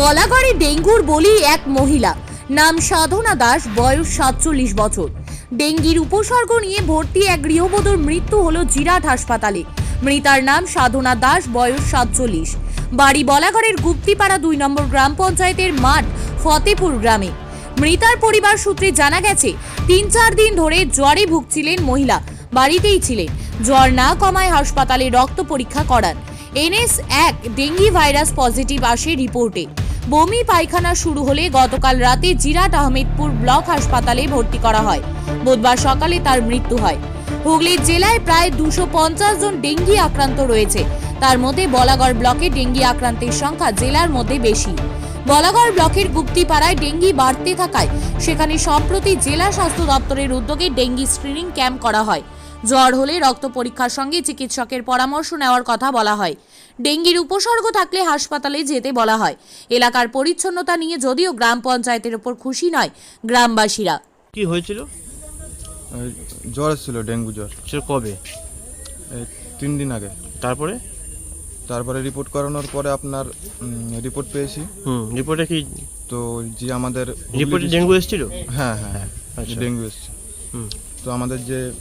বলাগড়ে ডেঙ্গুর বলি এক মহিলা। নাম সাধনা দাস, বয়স সাতচল্লিশ বছর। ডেঙ্গির উপসর্গ নিয়ে ভর্তি এক গৃহবধূর মৃত্যু হলো জিরাট হাসপাতালে। মৃতার নাম সাধনা দাস, বয়স সাতচল্লিশ। বাড়ি বলাগড়ের গুপ্তিপাড়া দুই নম্বর গ্রাম পঞ্চায়েতের মাঠ, ফতেপুর গ্রামে। মৃতার পরিবার সূত্রে জানা গেছে, তিন চার দিন ধরে জ্বরে ভুগছিলেন মহিলা। বাড়িতেই ছিলেন। জ্বর না কমায় হাসপাতালে রক্ত পরীক্ষা করান। এনএস এক, ডেঙ্গি ভাইরাস পজিটিভ আসে রিপোর্টে। বমি পায়খানা শুরু হলে গতকাল রাতে জিরাট আহমেদপুর ব্লক হাসপাতালে ভর্তি করা হয়। বুধবার সকালে তার মৃত্যু হয়। হুগলি জেলায় প্রায় দুশো জন ডেঙ্গি আক্রান্ত রয়েছে। তার মধ্যে বলাগড় ব্লকে ডেঙ্গি আক্রান্তের সংখ্যা জেলার মধ্যে বেশি। বলাগড় ব্লকের গুপ্তিপাড়ায় ডেঙ্গি বাড়তে থাকায় সেখানে সম্প্রতি জেলা স্বাস্থ্য দপ্তরের উদ্যোগে ডেঙ্গি স্ক্রিনিং ক্যাম্প করা হয়। জ্বর হলে রক্ত পরীক্ষার সঙ্গে চিকিৎসকের পরামর্শ নেওয়ার কথা বলা হয়। ডেঙ্গির উপসর্গ থাকলে হাসপাতালে যেতে বলা হয়। এলাকার পরিচ্ছন্নতা নিয়ে যদিও গ্রাম পঞ্চায়েতের ওপর খুশি নয় গ্রামবাসীরা। কি হয়েছিল? জ্বর এসেছিল ডেঙ্গু জ্বর। সে কবে? এই তিন দিন আগে। তারপরে? তারপরে রিপোর্ট করানোর পরে আপনার রিপোর্ট পেয়েছি। হুম রিপোর্টে কি? তো যে আমাদের রিপোর্টে ডেঙ্গু এসেছিল? হ্যাঁ হ্যাঁ আচ্ছা। ডেঙ্গু এসেছে। হুম। তো আমাদের যে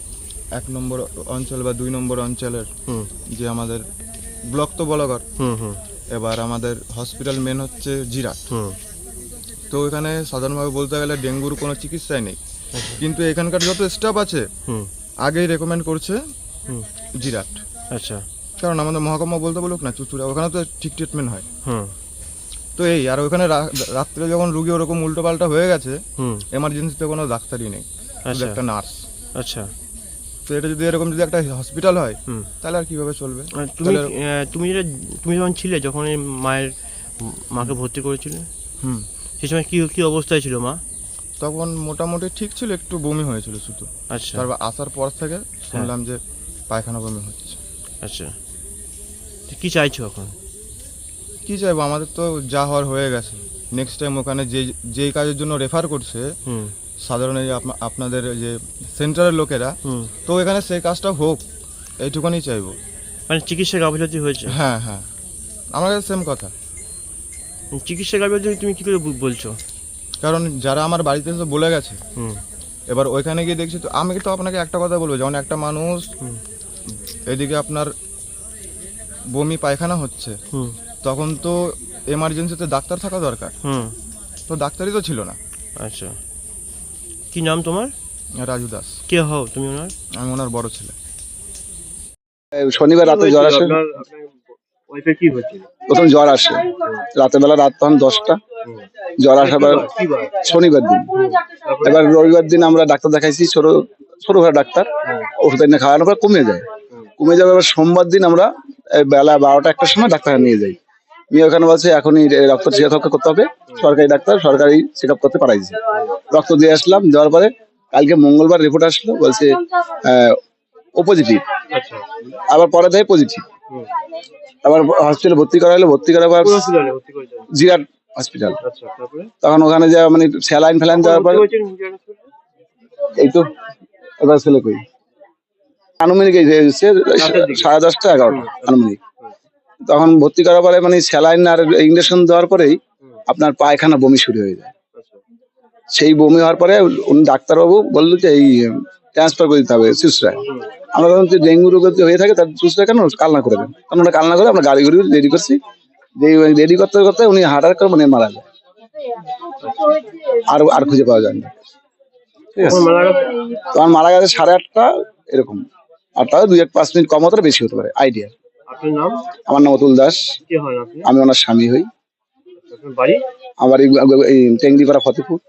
এক নম্বর অঞ্চল বা দুই নম্বর অঞ্চলের যে আমাদের ব্লক তো বলাগড় হুম এবার আমাদের হসপিটাল মেন হচ্ছে জিরাট। হুম। তো এখানে সাধারণভাবে বলতে গেলে ডেঙ্গুর কোনো চিকিৎসাই নেই। কিন্তু এখানকার যত স্টাফ আছে হুম। আগেই রেকমেন্ড করছে হুম। জিরাট। আচ্ছা। কারণ আমাদের মহকুমা বলতে বলুক না চুচুড়া ওখানে তো ঠিক ট্রিটমেন্ট হয়। হুম। তো এই আর ওখানে রাত্রে যখন রুগী ওরকম উল্টো পাল্টা হয়ে গেছে হুম। এমার্জেন্সিতে কোনো ডাক্তারই নেই। আচ্ছা। একটা নার্স আচ্ছা। তো এটা যদি এরকম যদি একটা হসপিটাল হয় তাহলে আর কীভাবে চলবে? তুমি তুমি যেটা তুমি যখন ছিলে যখন এই মায়ের মাকে ভর্তি করেছিলে? হুম। সেই সময় কি কি অবস্থায় ছিল মা? তখন মোটামুটি ঠিক ছিল একটু বমি হয়েছিল শুধু। আচ্ছা। তারপর আসার পর থেকে শুনলাম যে পায়খানা বমি হচ্ছে। আচ্ছা। কি চাইছো এখন? কি চাইব? আমাদের তো যা হওয়ার হয়ে গেছে। নেক্সট টাইম ওখানে যে যেই কাজের জন্য রেফার করছে হুম। সাধারণ এই আপনা- আপনাদের যে সেন্টারের লোকেরা তো এখানে সেই কাজটা হোক এইটুকুনি চাইব। মানে চিকিৎসা গাফিলতি হয়েছে? হ্যাঁ হ্যাঁ। আমার কাছে সেম কথা। চিকিৎসা গাফিলতি তুমি কি করে বলছো? কারণ যারা আমার বাড়িতে এসে বলে গেছে হুম। এবার ওইখানে গিয়ে দেখছি তো আমি তো আপনাকে একটা কথা বলব যেমন একটা মানুষ এদিকে আপনার বমি পায়খানা হচ্ছে তখন তো এমার্জেন্সিতে ডাক্তার থাকা দরকার। হুম। তো ডাক্তারই তো ছিল না। আচ্ছা। কি নাম তোমার? রাজু দাস। কে হও তুমি ওনার? আমি ওনার বড় ছেলে। শনিবার রাতে জ্বর আসে। ওয়াইফের কি হয়েছিল? প্রথম জ্বর আসে। রাতের বেলা রাত তখন দশটা। জ্বর আসার পর শনিবার দিন। এবার রবিবার দিন আমরা ডাক্তার দেখাইছি ছোট ছোট ঘরে ডাক্তার। ওষুধ এনে খাওয়ানোর পর কমে যায়। কমে যাবে এবার সোমবার দিন আমরা বেলা বারোটা একটার সময় ডাক্তার নিয়ে যাই। নিয়ে ওখানে বলছে এখনই রক্ত আপ করতে হবে। সরকারি ডাক্তার সরকারি চেক আপ করতে পারাইছে রক্ত দিয়ে আসলাম দেওয়ার পরে কালকে মঙ্গলবার রিপোর্ট আসলো বলছে পজিটিভ আচ্ছা। আবার পরে দেয় পজিটিভ আবার হসপিটালে ভর্তি করা হলো ভর্তি করার পর জিরাট হসপিটাল আচ্ছা তখন ওখানে যা মানে স্যালাইন ফ্যালাইন দেওয়ার পর? এই তো এবার ছেলে কই? আনুমানিক সাড়ে দশটা এগারোটা আনুমানিক। তখন ভর্তি করার পরে মানে স্যালাইন আর ইঞ্জেকশন দেওয়ার পরেই আপনার পায়খানা বমি শুরু হয়ে যায়। সেই বমি হওয়ার পরে উনি ডাক্তারবাবু বলল যে এই ট্রান্সফার করে দিতে হবে চুচড়ায় আমরা তখন যে ডেঙ্গু রোগ হয়ে থাকে তার চুচড়া কেন কালনা করে দেন? কারণ আমরা কালনা করে আমরা গাড়ি ঘুরি রেডি করছি। রেডি করতে করতে উনি হার্ট করে মানে মারা যায়। আর আর খুঁজে পাওয়া যায় না। কখন মারা গেছে? সাড়ে আটটা এরকম। আর তাও দুই এক পাঁচ মিনিট কম হতে বেশি হতে পারে আইডিয়া আপনার নাম? আমার নাম অতুল দাস। কে হয় আপনি? আমি ওনার স্বামী হই। আপনার বাড়ি? আমার এই- টেঙ্গিপাড়া ফতেপুর।